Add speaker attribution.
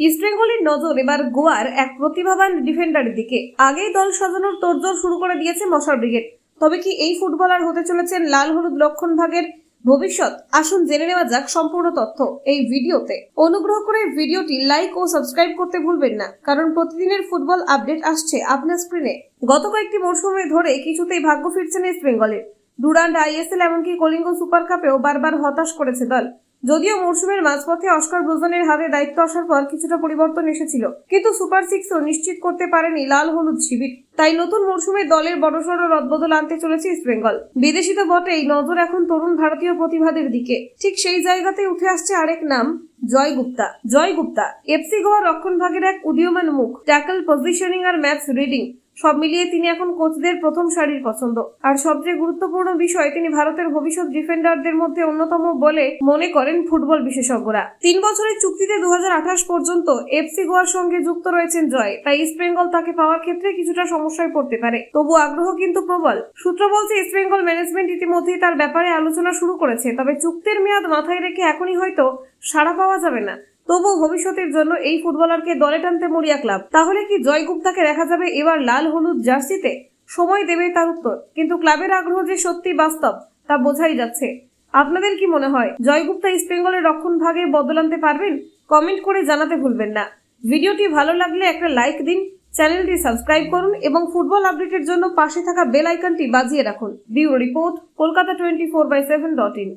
Speaker 1: ইস্টবেঙ্গলের নজর এবার গোয়ার এক প্রতিভাবান ডিফেন্ডারের দিকে। আগেই দল সাজানোর তোড়জোড় শুরু করে দিয়েছে মশার ব্রিগেড। তবে কি এই ফুটবলার হতে চলেছেন লাল হলুদ লক্ষণ ভাগের? ভবিষ্যৎ? আসুন জেনে নেওয়া যাক সম্পূর্ণ তথ্য এই ভিডিওতে। অনুগ্রহ করে ভিডিওটি লাইক ও সাবস্ক্রাইব করতে ভুলবেন না, কারণ প্রতিদিনের ফুটবল আপডেট আসছে আপনার স্ক্রিনে গত কয়েকটি মরশুমে ধরে কিছুতেই ভাগ্য ফিরছে না ইস্ট বেঙ্গলের। ডুরান্ড আইএসএল এমনকি কলিঙ্গ সুপার কাপেও বারবার হতাশ করেছে দল। যদিও মরশুমের মাঝপথে অস্কার ব্রুজনের হাতে দায়িত্ব আসার পর কিছুটা পরিবর্তন এসেছিল। কিন্তু সুপার সিক্সও নিশ্চিত করতে পারেনি লাল হলুদ শিবির। তাই নতুন মরশুমে দলের বড়সড় রদবদল আনতে চলেছে ইস্টবেঙ্গল বিদেশি তো বটেই, নজর এখন তরুণ ভারতীয় প্রতিভাদের দিকে। ঠিক সেই জায়গাতে উঠে আসছে আরেক নাম, জয় গুপ্তা। জয় গুপ্তা, এফসি গোয়া রক্ষণ ভাগের এক উদীয়মান মুখ, ট্যাকল পজিশনিং আর ম্যাচ রিডিং। সব মিলিয়ে তিনি এখন কোচদের প্রথম সারির পছন্দ। আর সবচেয়ে গুরুত্বপূর্ণ বিষয়, তিনি ভারতের ভবিষ্যৎ ডিফেন্ডারদের মধ্যে অন্যতম বলে মনে করেন ফুটবল বিশেষজ্ঞরা। তিন বছরের চুক্তিতে দু হাজার আঠাশ পর্যন্ত এফসি গোয়ার সঙ্গে যুক্ত রয়েছেন জয়। তাই ইস্ট বেঙ্গল তাকে পাওয়ার ক্ষেত্রে কিছুটা সমস্যায় পড়তে পারে। তবু আগ্রহ কিন্তু প্রবল। সূত্র বলছে, ইস্ট বেঙ্গল ম্যানেজমেন্ট ইতিমধ্যেই তার ব্যাপারে আলোচনা শুরু করেছে, তবে চুক্তির মেয়াদ মাথায় রেখে এখনই হয়তো সাড়া পাওয়া যাবে না। তবুও ভবিষ্যতের জন্য এই ফুটবলারকে দলে টানতে মরিয়া ক্লাব। তাহলে কি জয় গুপ্তাকে দেখা যাবে এবার লাল হলুদ জার্সিতে? সময় দেবে তার উত্তর। কিন্তু ক্লাবের আগ্রহ যে সত্যি বাস্তব, তা বোঝাই যাচ্ছে। আপনাদের কি মনে হয়, জয়গুপ্তা ইস্ট বেঙ্গলের রক্ষণ ভাগে বদল আনতে পারবেন? কমেন্ট করে জানাতে ভুলবেন না। ভিডিওটি ভালো লাগলে একটা লাইক দিন, চ্যানেলটি সাবস্ক্রাইব করুন এবং ফুটবল আপডেটের জন্য পাশে থাকা বেল আইকনটি বাজিয়ে রাখুন। View report, Kolkata twenty four by seven dot in.